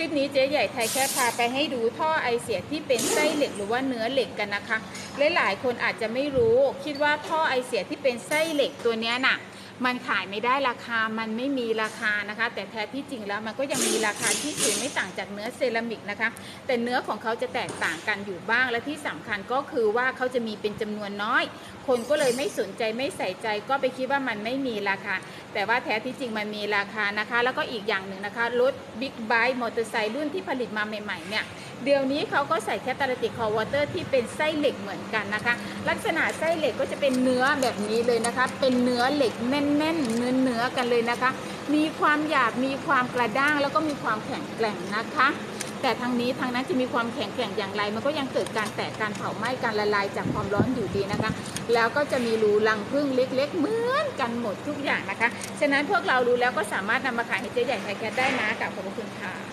ลิปนี้เจ๊ใหญ่ไทยแค่พาไปให้ดูท่อไอเสียที่เป็นไส้เหล็กหรือว่าเนื้อเหล็กกันนะคะ หลายๆคนอาจจะไม่รู้ คิดว่าท่อไอเสียที่เป็นไส้เหล็กตัวเนี้ยน่ะ มันขายไม่ได้ราคา มันไม่มีราคานะคะ แต่แท้ที่จริงแล้วมันก็ยังมีราคาที่ถูกไม่ต่างจากเนื้อเซรามิกนะคะ แต่เนื้อของเขาจะแตกต่างกันอยู่บ้าง และที่สำคัญก็คือว่าเขาจะมีเป็นจำนวนน้อย คนก็เลยไม่สนใจไม่ใส่ใจก็ไปคิดว่ามันไม่มีราคาแต่ว่าแท้ที่จริงมันมีราคานะคะ แล้วก็อีกอย่างหนึ่งนะคะรถบิ๊กไบค์มอเตอร์ไซค์รุ่นที่ผลิตมาใหม่ๆเนี่ยเดี๋ยวนี้เขาก็ใส่แคตตาลิติกคอวอเตอร์ที่เป็นไส้เหล็กเหมือนกันนะคะ ลักษณะไส้เหล็กก็จะเป็นเนื้อแบบนี้เลยนะคะ เป็นเนื้อเหล็กแน่นๆเนื้อเนื้อๆกันเลยนะคะ มีความหยาบมีความกระด้างแล้วก็มีความแข็งแกร่งนะคะ แต่ทางนี้ทางนั้นจะมีความแข็งแกร่งอย่างไร มันก็ยังเกิดการแตกการเผาไหม้การละลายจากความร้อนอยู่ดีนะคะ แล้วก็จะมีรูรังพึ่งเล็ก ๆ เหมือนกันหมดทุกอย่างนะคะ ฉะนั้นพวกเรารู้แล้วก็สามารถนำมาขายให้เจ๊ใหญ่ไทยแคทได้นะกับขอบคุณค่ะ